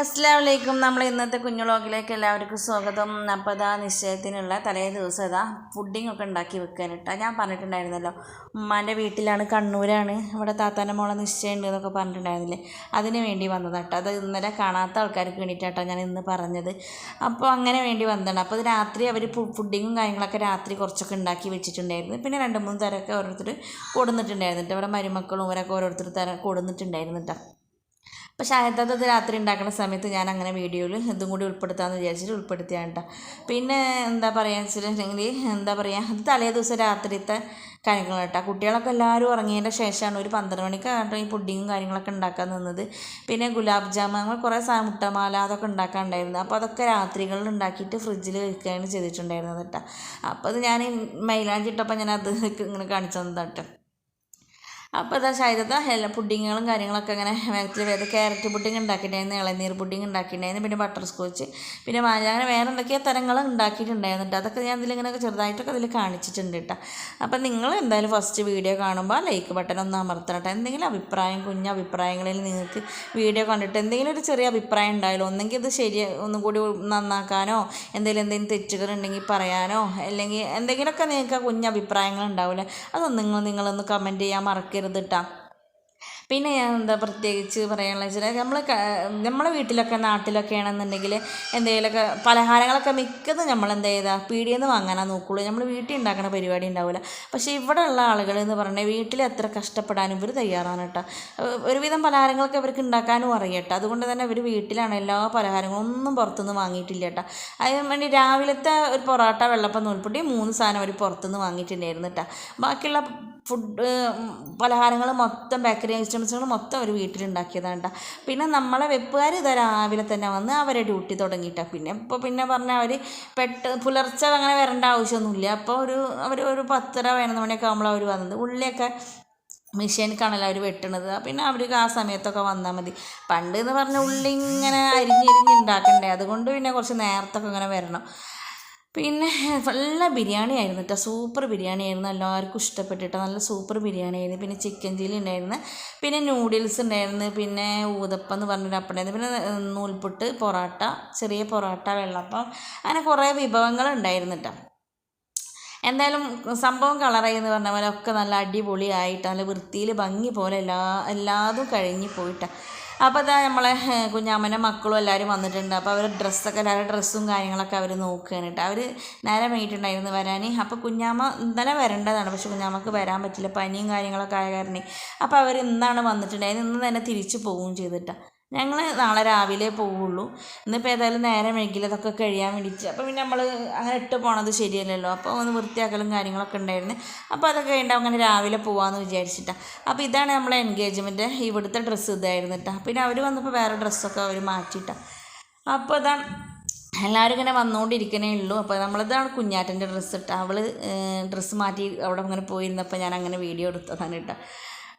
അസ്സാം വലൈക്കും നമ്മൾ ഇന്നത്തെ കുഞ്ഞുളോഗിലേക്ക് എല്ലാവർക്കും സ്വാഗതം. അപ്പോൾ ഇതാ നിശ്ചയത്തിനുള്ള തലേ ദിവസം ഇതാ പുഡിംഗ് ഒക്കെ ഉണ്ടാക്കി വെക്കാനിട്ടാ. ഞാൻ പറഞ്ഞിട്ടുണ്ടായിരുന്നല്ലോ ഉമ്മാന്റെ വീട്ടിലാണ് കണ്ണൂരാണ്. ഇവിടെ താത്താന്റെ മോളെ നിശ്ചയം ഉണ്ട് എന്നൊക്കെ പറഞ്ഞിട്ടുണ്ടായിരുന്നില്ലേ? അതിന് വേണ്ടി വന്നതാട്ടോ. അത് ഇന്നലെ കാണാത്ത ആൾക്കാർക്ക് വേണ്ടിയിട്ടാട്ടോ ഞാൻ ഇന്ന് പറഞ്ഞത്. അപ്പോൾ അങ്ങനെ വേണ്ടി വന്നതാണ്. അപ്പോൾ രാത്രി അവർ പുഡിങ്ങും കാര്യങ്ങളൊക്കെ രാത്രി കുറച്ചൊക്കെ ഉണ്ടാക്കി വെച്ചിട്ടുണ്ടായിരുന്നു. പിന്നെ രണ്ട് മൂന്ന് തരമൊക്കെ ഓരോരുത്തർ കൊടുന്നിട്ടുണ്ടായിരുന്നു ഇവിടെ മരുമക്കളും ഇവരൊക്കെ ഓരോരുത്തർ തരം കൊടുന്നിട്ടുണ്ടായിരുന്നു കേട്ടോ അപ്പോൾ ഷായത്തത് അത് രാത്രി ഉണ്ടാക്കുന്ന സമയത്ത് ഞാൻ അങ്ങനെ വീഡിയോയിൽ ഇതും കൂടി ഉൾപ്പെടുത്താമെന്ന് വിചാരിച്ചിട്ട് ഉൾപ്പെടുത്തിയാണ് പിന്നെ എന്താ പറയുക വെച്ചിട്ടുണ്ടെങ്കിൽ എന്താ പറയുക അത് തലേ ദിവസം രാത്രിത്തെ കാര്യങ്ങൾ കേട്ടോ കുട്ടികളൊക്കെ എല്ലാവരും ഉറങ്ങിയതിന്റെ ശേഷമാണ് ഒരു പന്ത്രണ്ട് മണിക്ക് കേട്ടോ ഈ പുഡിങ്ങും കാര്യങ്ങളൊക്കെ ഉണ്ടാക്കാൻ നിന്നത്. പിന്നെ ഗുലാബ് ജാമുൻ അങ്ങനെ കുറേ സാധനം മുട്ടമാല അതൊക്കെ ഉണ്ടാക്കാനുണ്ടായിരുന്നു അപ്പോൾ അതൊക്കെ രാത്രികളിൽ ഉണ്ടാക്കിയിട്ട് ഫ്രിഡ്ജിൽ വെക്കുകയാണ് ചെയ്തിട്ടുണ്ടായിരുന്നത് കേട്ടോ അപ്പോൾ അത് ഞാൻ മൈലാഞ്ചിട്ടപ്പോൾ ഞാൻ അത് ഇങ്ങനെ കാണിച്ചു തന്നതാണ് കേട്ടോ അപ്പോൾ ഇതാ ശൈലത എല്ലാ പുഡിങ്ങുകളും കാര്യങ്ങളൊക്കെ അങ്ങനെ വേഗത്തിൽ വേഗം ക്യാരറ്റ് പുഡിങ് ഉണ്ടാക്കിയിട്ടുണ്ടായിരുന്നു ഇളനീർ പുഡിങ് ഉണ്ടാക്കിയിട്ടുണ്ടായിരുന്നു പിന്നെ ബട്ടർ സ്കോച്ച് പിന്നെ വാഴ അങ്ങനെ വേറെ എന്തൊക്കെയോ തരങ്ങൾ ഉണ്ടാക്കിയിട്ടുണ്ടായിരുന്നു അതൊക്കെ ഞാൻ ഇതിലിങ്ങനെ ചെറുതായിട്ടൊക്കെ അതിൽ കാണിച്ചിട്ടുണ്ട് കേട്ടോ. അപ്പോൾ നിങ്ങൾ എന്തായാലും ഫസ്റ്റ് വീഡിയോ കാണുമ്പോൾ ലൈക്ക് ബട്ടൺ ഒന്ന് അമർത്തണം എന്തെങ്കിലും അഭിപ്രായം കുഞ്ഞ അഭിപ്രായങ്ങളിൽ നിങ്ങൾക്ക് വീഡിയോ കണ്ടിട്ട് എന്തെങ്കിലും ഒരു ചെറിയ അഭിപ്രായം ഉണ്ടായാലും ഒന്നെങ്കിൽ ഇത് ശരി ഒന്നും കൂടി നന്നാക്കാനോ എന്തെങ്കിലും എന്തെങ്കിലും തെറ്റുകൾ ഉണ്ടെങ്കിൽ പറയാനോ അല്ലെങ്കിൽ എന്തെങ്കിലുമൊക്കെ നിങ്ങൾക്ക് കുഞ്ഞ അഭിപ്രായങ്ങൾ ഉണ്ടാവില്ല അതൊന്നും നിങ്ങൾ നിങ്ങളൊന്ന് കമന്റ് ചെയ്യാൻ മറക്കരുത്. കേട്ടോ പിന്നെ ഞാൻ എന്താ പ്രത്യേകിച്ച് പറയാനുള്ള വെച്ചാൽ നമ്മൾ നമ്മളെ വീട്ടിലൊക്കെ നാട്ടിലൊക്കെ ആണെന്നുണ്ടെങ്കിൽ എന്തെങ്കിലുമൊക്കെ പലഹാരങ്ങളൊക്കെ മിക്കതും നമ്മൾ എന്താ ചെയ്താൽ പീടിയിൽ നിന്ന് വാങ്ങാനാണ് നോക്കുള്ളൂ. നമ്മൾ വീട്ടിൽ ഉണ്ടാക്കുന്ന പരിപാടി ഉണ്ടാവില്ല. പക്ഷേ ഇവിടെ ഉള്ള ആളുകൾ എന്ന് പറഞ്ഞാൽ വീട്ടിൽ എത്ര കഷ്ടപ്പെടാനും ഇവർ തയ്യാറാണ് കേട്ടോ. ഒരുവിധം പലഹാരങ്ങളൊക്കെ ഇവർക്ക് ഉണ്ടാക്കാനും അറിയട്ടെ അതുകൊണ്ട് തന്നെ ഇവർ വീട്ടിലാണ് എല്ലാ പലഹാരങ്ങളും ഒന്നും പുറത്തുനിന്ന് വാങ്ങിയിട്ടില്ല കേട്ടോ. അതിന് വേണ്ടി രാവിലത്തെ ഒരു പൊറോട്ട വെള്ളപ്പം നൂൽപ്പൊട്ടി മൂന്ന് സാധനം അവർ പുറത്തുനിന്ന് വാങ്ങിയിട്ടുണ്ടായിരുന്നു കേട്ടോ. ബാക്കിയുള്ള ഫുഡ് പലഹാരങ്ങൾ മൊത്തം ബേക്കറി ഐറ്റംസുകൾ മൊത്തം അവർ വീട്ടിലുണ്ടാക്കിയതാണ് പിന്നെ നമ്മളെ വെപ്പുകാർ ഇത് രാവിലെ തന്നെ വന്ന് അവരെ ഡ്യൂട്ടി തുടങ്ങിയിട്ടാണ് പിന്നെ ഇപ്പോൾ പിന്നെ പറഞ്ഞാൽ അവർ പെട്ട് പുലർച്ചെ അങ്ങനെ വരേണ്ട ആവശ്യമൊന്നുമില്ല. അപ്പോൾ ഒരു അവർ ഒരു പത്തര പതിനൊന്ന് മണിയൊക്കെ ആകുമ്പോൾ അവർ വന്നത്. ഉള്ളിയൊക്കെ മെഷീനിക്കാണല്ലോ അവർ വെട്ടണത്. പിന്നെ അവർക്ക് ആ സമയത്തൊക്കെ വന്നാൽ മതി. പണ്ട് എന്ന് പറഞ്ഞാൽ ഉള്ളി ഇങ്ങനെ അരിഞ്ഞരിഞ്ഞ് ഉണ്ടാക്കണ്ടേ? അതുകൊണ്ട് പിന്നെ കുറച്ച് നേരത്തൊക്കെ ഇങ്ങനെ വരണം. പിന്നെ നല്ല ബിരിയാണി ആയിരുന്നു കേട്ടോ. സൂപ്പർ ബിരിയാണി ആയിരുന്നു. എല്ലാവർക്കും ഇഷ്ടപ്പെട്ടിട്ട് നല്ല സൂപ്പർ ബിരിയാണി ആയിരുന്നു. പിന്നെ ചിക്കൻ ചില്ലി ഉണ്ടായിരുന്നു. പിന്നെ നൂഡിൽസ് ഉണ്ടായിരുന്നു. പിന്നെ ഊതപ്പം എന്ന് പറഞ്ഞൊരു അപ്പം പിന്നെ നൂൽപുട്ട് പൊറോട്ട ചെറിയ പൊറോട്ട വെള്ളപ്പം അങ്ങനെ കുറേ വിഭവങ്ങൾ ഉണ്ടായിരുന്നു കേട്ടോ. എന്തായാലും സംഭവം കളറായി എന്ന് പറഞ്ഞ പോലെ ഒക്കെ നല്ല അടിപൊളിയായിട്ട് നല്ല വൃത്തിയിൽ ഭംഗി പോലെ എല്ലാ എല്ലാതും കഴിഞ്ഞു പോയിട്ടാണ് അപ്പോൾ അതാ നമ്മളെ കുഞ്ഞാമ്മന്റെ മക്കളും എല്ലാവരും വന്നിട്ടുണ്ട്. അപ്പോൾ അവർ ഡ്രസ്സൊക്കെ എല്ലാവരുടെ ഡ്രസ്സും കാര്യങ്ങളൊക്കെ അവർ നോക്കുകയാണ് കേട്ടോ. അവർ നേരെ വൈകിട്ടുണ്ടായിരുന്നു വരാൻ അപ്പോൾ കുഞ്ഞാമ്മ ഇന്നലെ വരേണ്ടതാണ്. പക്ഷെ കുഞ്ഞാമ്മക്ക് വരാൻ പറ്റില്ല. പനിയും കാര്യങ്ങളൊക്കെ ആയ കാരണം. അപ്പോൾ അവർ ഇന്നാണ് വന്നിട്ടുണ്ടായിരുന്നത് ഇന്ന് തന്നെ തിരിച്ചു പോവുകയും ചെയ്തിട്ടാണ് ഞങ്ങൾ നാളെ രാവിലെ പോവുള്ളൂ. ഇന്നിപ്പോൾ ഏതായാലും നേരെ മെഴുകിൽ അതൊക്കെ കഴിയാൻ വേണ്ടിയിട്ട്. അപ്പോൾ പിന്നെ നമ്മൾ അങ്ങനെ ഇട്ട് പോണത് ശരിയല്ലല്ലോ. അപ്പോൾ ഒന്ന് വൃത്തിയാക്കലും കാര്യങ്ങളൊക്കെ ഉണ്ടായിരുന്നു. അപ്പോൾ അതൊക്കെ കഴിഞ്ഞിട്ട് അങ്ങനെ രാവിലെ പോകാമെന്ന് വിചാരിച്ചിട്ടാണ് അപ്പോൾ ഇതാണ് നമ്മളെ എൻഗേജ്മെന്റ് ഇവിടുത്തെ ഡ്രസ്സ് ഇതായിരുന്നു കേട്ടോ പിന്നെ അവർ വന്നപ്പോൾ വേറെ ഡ്രസ്സൊക്കെ അവർ മാറ്റിയിട്ടാണ് അപ്പോൾ അതാണ് എല്ലാവരും ഇങ്ങനെ വന്നുകൊണ്ടിരിക്കണേ ഉള്ളൂ. അപ്പോൾ നമ്മളിതാണ് കുഞ്ഞാറ്റന്റെ ഡ്രസ്സ് ഇട്ട അവൾ ഡ്രസ്സ് മാറ്റി അവിടെ അങ്ങനെ പോയിരുന്നപ്പോൾ ഞാൻ അങ്ങനെ വീഡിയോ എടുത്തതാണ് കേട്ടോ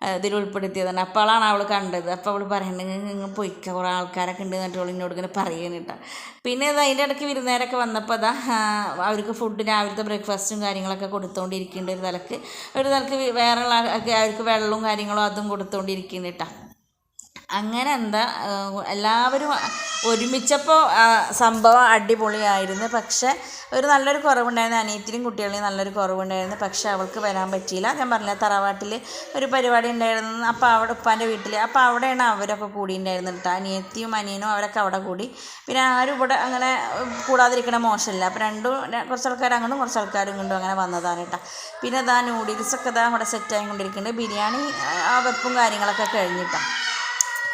ഇതിൽ ഉൾപ്പെടുത്തിയതാണ് അപ്പോഴാണ് അവൾ കണ്ടത്. അപ്പോൾ അവൾ പറയുന്നത് നിങ്ങൾ പൊയ്ക്ക. കുറേ ആൾക്കാരൊക്കെ ഉണ്ട് എന്നിട്ട് അവൾ എന്നോട് ഇങ്ങനെ പറയുന്നുണ്ട് പിന്നെ ഇത് അതിന്റെ ഇടയ്ക്ക് വിരുന്നേരൊക്കെ വന്നപ്പോൾ അതാ അവർക്ക് ഫുഡ് രാവിലത്തെ ബ്രേക്ക്ഫാസ്റ്റും കാര്യങ്ങളൊക്കെ കൊടുത്തുകൊണ്ടിരിക്കുന്നുണ്ട് ഒരു തലക്ക് ഒരു തലക്ക് വേറെ അവർക്ക് വെള്ളവും കാര്യങ്ങളും അതും കൊടുത്തുകൊണ്ടിരിക്കുന്നുണ്ട് അങ്ങനെ എന്താ എല്ലാവരും ഒരുമിച്ചപ്പോൾ സംഭവം അടിപൊളിയായിരുന്നു. പക്ഷേ ഒരു നല്ലൊരു കുറവുണ്ടായിരുന്നു. അനിയത്തിനും കുട്ടികളെയും നല്ലൊരു കുറവുണ്ടായിരുന്നു. പക്ഷേ അവൾക്ക് വരാൻ പറ്റിയില്ല. ഞാൻ പറഞ്ഞ തറവാട്ടിൽ ഒരു പരിപാടി ഉണ്ടായിരുന്നു. അപ്പോൾ അവിടെ ഉപ്പാന്റെ വീട്ടിൽ അപ്പോൾ അവിടെയാണ് അവരൊക്കെ കൂടിയിട്ടുണ്ടായിരുന്നു കേട്ടോ. അനിയത്തിയും അനിയനും അവരൊക്കെ അവിടെ കൂടി. പിന്നെ ആരും ഇവിടെ അങ്ങനെ കൂടാതിരിക്കണ മോശമില്ല. അപ്പോൾ രണ്ടും കുറച്ച് ആൾക്കാർ അങ്ങോട്ടും കുറച്ച് ആൾക്കാരും ഇങ്ങോട്ടും അങ്ങനെ വന്നതാണ് കേട്ടോ. പിന്നെ ഇതാ നൂഡിൽസൊക്കെ ഇതാ അവിടെ സെറ്റായിക്കൊണ്ടിരിക്കുന്നുണ്ട് ബിരിയാണി ആ വെപ്പും കാര്യങ്ങളൊക്കെ കഴിഞ്ഞിട്ടാണ്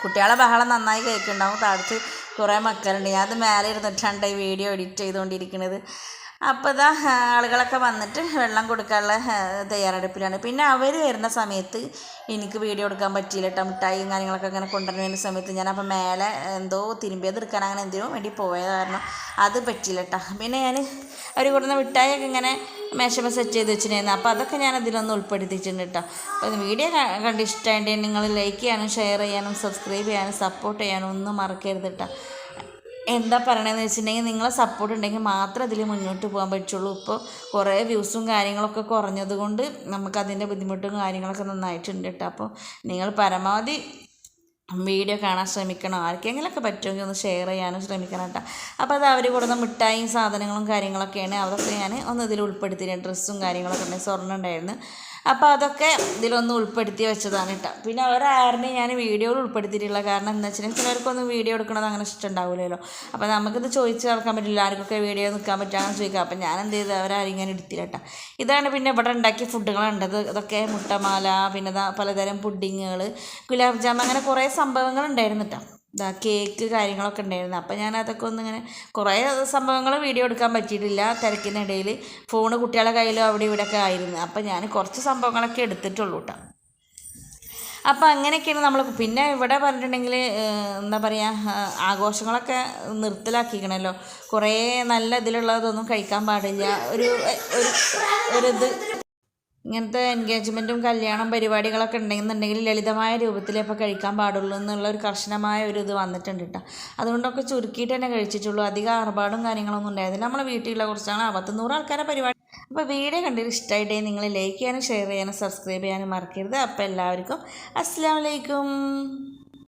കുട്ടികളെ ബഹളം നന്നായി കേൾക്കുന്നുണ്ടാവും താഴത്ത് കുറേ മക്കളുണ്ട്. ഞാൻ അത് മേലെ ഇരുന്നിട്ടാണ് ഈ വീഡിയോ എഡിറ്റ് ചെയ്തുകൊണ്ടിരിക്കുന്നത്. അപ്പോൾ ഇതാ ആളുകളൊക്കെ വന്നിട്ട് വെള്ളം കൊടുക്കാനുള്ള തയ്യാറെടുപ്പിലാണ്. പിന്നെ അവർ വരുന്ന സമയത്ത് എനിക്ക് വീഡിയോ എടുക്കാൻ പറ്റിയില്ല കേട്ടോ മിഠായിയും കാര്യങ്ങളൊക്കെ അങ്ങനെ കൊണ്ടുവരുന്ന സമയത്ത് ഞാൻ അപ്പോൾ മേലെ എന്തോ തിരുമ്പിയത് എടുക്കാൻ അങ്ങനെ എന്തിനോ വേണ്ടി പോയത് കാരണം അത് പറ്റിയില്ല കേട്ടോ പിന്നെ ഞാൻ അവർ കൊടുക്കുന്ന മിഠായിയൊക്കെ ഇങ്ങനെ മേശമ സെറ്റ് ചെയ്ത് വെച്ചിട്ടുണ്ടായിരുന്നു അപ്പോൾ അതൊക്കെ ഞാൻ അതിലൊന്ന് ഉൾപ്പെടുത്തിയിട്ടുണ്ട് കേട്ടോ അപ്പോൾ വീഡിയോ കണ്ട് ഇഷ്ടമായിട്ട് നിങ്ങൾ ലൈക്ക് ചെയ്യാനും ഷെയർ ചെയ്യാനും സബ്സ്ക്രൈബ് ചെയ്യാനും സപ്പോർട്ട് ചെയ്യാനും ഒന്നും മറക്കരുത് കേട്ടോ എന്താ പറയണതെന്ന് വെച്ചിട്ടുണ്ടെങ്കിൽ നിങ്ങളെ സപ്പോർട്ട് ഉണ്ടെങ്കിൽ മാത്രമേ അതിൽ മുന്നോട്ട് പോകാൻ പറ്റുള്ളൂ. ഇപ്പോൾ കുറേ വ്യൂസും കാര്യങ്ങളൊക്കെ കുറഞ്ഞതുകൊണ്ട് നമുക്കതിന്റെ ബുദ്ധിമുട്ടും കാര്യങ്ങളൊക്കെ നന്നായിട്ടുണ്ട് കേട്ടോ അപ്പോൾ നിങ്ങൾ പരമാവധി വീഡിയോ കാണാൻ ശ്രമിക്കണം. ആർക്കെങ്കിലുമൊക്കെ പറ്റുമെങ്കിൽ ഒന്ന് ഷെയർ ചെയ്യാനും ശ്രമിക്കണം കേട്ടോ അപ്പോൾ അത് അവർ കൊടുക്കുന്ന മിഠായിയും സാധനങ്ങളും കാര്യങ്ങളൊക്കെയാണ്. അതൊക്കെ ഞാൻ ഒന്ന് ഇതിൽ ഉൾപ്പെടുത്തിയിട്ട് ഡ്രസ്സും കാര്യങ്ങളൊക്കെ ഉണ്ടായി സ്വർണം ഉണ്ടായിരുന്നു. അപ്പോൾ അതൊക്കെ ഇതിലൊന്ന് ഉൾപ്പെടുത്തി വെച്ചതാണ് കേട്ടോ. പിന്നെ അവരാറിനെ ഞാൻ വീഡിയോയിൽ ഉൾപ്പെടുത്തിയിട്ടില്ല. കാരണം എന്താ വെച്ചിട്ടുണ്ടെങ്കിൽ ചിലർക്കൊന്നും വീഡിയോ എടുക്കണത് അങ്ങനെ ഇഷ്ടമുണ്ടാവില്ലല്ലോ അപ്പോൾ നമുക്കിത് ചോദിച്ച് നടക്കാൻ പറ്റില്ല. ആർക്കൊക്കെ വീഡിയോ നിൽക്കാൻ പറ്റുകയാണെന്ന് ചോദിക്കാം. അപ്പോൾ ഞാൻ എന്ത് ചെയ്തു? അവരാരും ഇങ്ങനെ എടുത്തില്ല കേട്ടോ. ഇതാണ് പിന്നെ ഇവിടെ ഉണ്ടാക്കിയ ഫുഡുകളുണ്ടത് ഇത് ഇതൊക്കെ മുട്ടമാല പിന്നെ പലതരം പുഡിങ്ങുകൾ ഗുലാബ് ജാം അങ്ങനെ കുറേ സംഭവങ്ങൾ ഉണ്ടായിരുന്നു കേട്ടോ. ഇതാ കേക്ക് കാര്യങ്ങളൊക്കെ ഉണ്ടായിരുന്നു. അപ്പോൾ ഞാൻ അതൊക്കെ ഒന്ന് ഇങ്ങനെ കുറേ സംഭവങ്ങൾ വീഡിയോ എടുക്കാൻ പറ്റിയിട്ടില്ല. തിരക്കിനിടയിൽ ഫോണ് കുട്ടികളെ കയ്യിലും അവിടെ ഇവിടെയൊക്കെ ആയിരുന്നു. അപ്പോൾ ഞാൻ കുറച്ച് സംഭവങ്ങളൊക്കെ എടുത്തിട്ടുള്ളൂ കേട്ടോ അപ്പോൾ അങ്ങനെയൊക്കെയാണ് നമ്മൾ പിന്നെ ഇവിടെ പറഞ്ഞിട്ടുണ്ടെങ്കിൽ എന്താ പറയുക ആഘോഷങ്ങളൊക്കെ നിർത്തലാക്കിക്കണല്ലോ. കുറേ നല്ല ഇതിലുള്ളതൊന്നും കഴിക്കാൻ പാടില്ല. ഒരു ഒരു ഇത് ഇങ്ങനത്തെ എൻഗേജ്മെന്റും കല്യാണം പരിപാടികളൊക്കെ ഉണ്ടെന്നുണ്ടെങ്കിൽ ലളിതമായ രൂപത്തിലേ ഇപ്പോൾ കഴിക്കാൻ പാടുള്ളൂ എന്നുള്ള ഒരു കർശനമായ ഒരു ഇത് വന്നിട്ടുണ്ട് കേട്ടോ. അതുകൊണ്ടൊക്കെ ചുരുക്കിയിട്ട് തന്നെ കഴിച്ചിട്ടുള്ളൂ. അധികം ആർഭാടും കാര്യങ്ങളൊന്നും ഉണ്ടായതില്ല നമ്മളെ വീട്ടിലുള്ള കുറച്ചാണ് പത്തുനൂറ് ആൾക്കാരെ പരിപാടി. അപ്പോൾ വീഡിയോ കണ്ടിട്ട് ഇഷ്ടമായിട്ടേ നിങ്ങൾ ലൈക്ക് ചെയ്യാനും ഷെയർ ചെയ്യാനും സബ്സ്ക്രൈബ് ചെയ്യാനും മറക്കരുത്. അപ്പോൾ എല്ലാവർക്കും അസ്സാം വലൈക്കും